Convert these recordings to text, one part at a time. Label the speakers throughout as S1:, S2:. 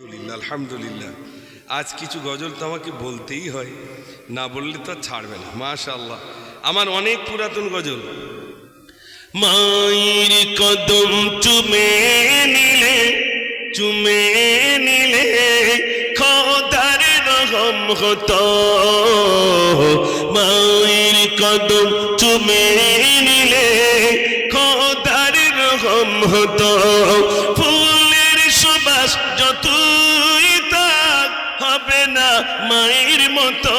S1: আলহামদুলিল্লাহ আজ কিছু গজল তো আমাকে বলতেই হয়, না বললে তো ছাড়বে না মাশা আল্লাহ আমার অনেক পুরাতন গজল। মায়ের কদম চুমে নিলে চুমে নিলে খোদার রহম হতো। মায়ের কদম চুমে নিলে খোদার রহম হতো। ফুলের মায়ের মতো,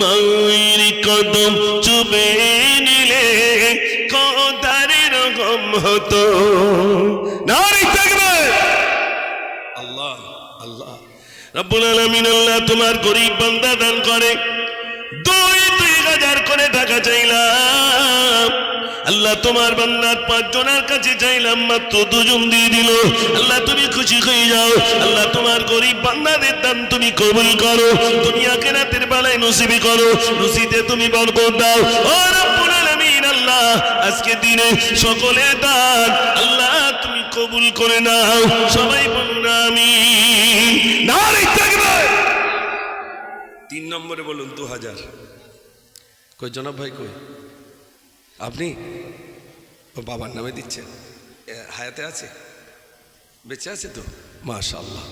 S1: মায়ের কদম চুবে নিলে কদারের গম হতো। আল্লাহ তোমার গরিব বান্দা দান করে। দুই দুই হাজার করে টাকা চাইলাম। আল্লাহ তোমার বান্দার পাঁচ জনের কাছে চাইলাম মাত্র দুজন দিয়ে দিল। আল্লাহ তুমি খুশি হয়ে যাও। আল্লাহ তোমার গরিব বান্দাদের দান তুমি কবুল করো। দুনিয়া কেরাতের বেলায় নসিবি করো। নসিতে তুমি বরকত দাও। ও রব্বুল আলামিন আল্লাহ আজকে দিনে সকলে দান। আল্লাহ তুমি কবুল করে নাও। সবাই বলুন আমি নারী থাকবে। তিন নম্বরে বলুন দু হাজার কই জনাব ভাই কই? আপনি ও বাবার নামে দিচ্ছেন। হায়াতে আছে? বেঁচে আছে তো? মাশাল্লাহ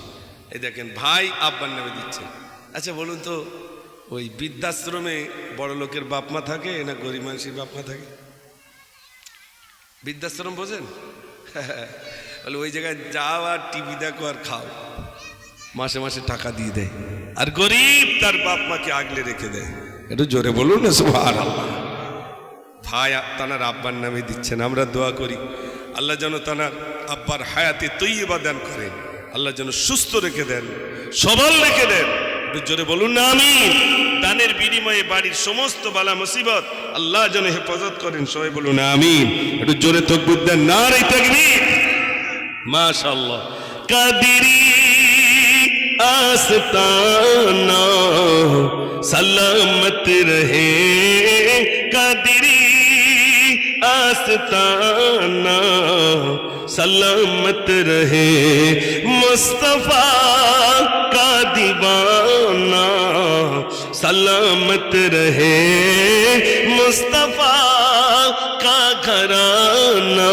S1: এই দেখেন, ভাই আব্বার নামে দিচ্ছেন আচ্ছা বলুন তো, ওই বৃদ্ধাশ্রমে বড় লোকের বাপ মা থাকে না গরিব মানুষের বাপমা থাকে? বৃদ্ধাশ্রম বোঝেন? বলে, ওই জায়গায় যাও আর টিভি দেখো আর খাও। মাসে মাসে টাকা দিয়ে দেয়। আর গরিব তার বাপ মাকে আগলে রেখে দেয়। একটু জোরে বলুন না, সুবহানাল্লাহ। হায়া তানার আব্বার নামে দিচ্ছেন, আমরা দোয়া করি। আল্লাহ যেন তানার আব্বার হায়াতে তৈবা দান করেন, আল্লাহ যেন সুস্থ রেখে দেন, সবল রেখে দেন। জোরে বলুন না আমি দানের বিনিময়ে বাড়ির সমস্ত বালা মুসিবত আল্লাহ যেন হেফাজত করেন, সবাই বলুন না আমি একটু জোরে তকবির দেন না রে তকবির। মাশাল্লাহ কাদিরি আস্তানা, সালামত রহে। কাদিরি آستانہ سلامت رہے مصطفیٰ کا دیوانہ سلامت رہے مصطفیٰ کا گھرانہ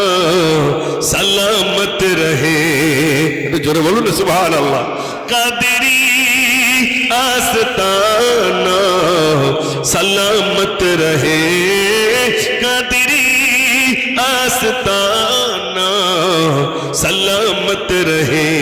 S1: سلامت رہے جورے بولو نا سبحان اللہ قادری آستانہ سلامت رہے आस्ताना सलामत रहे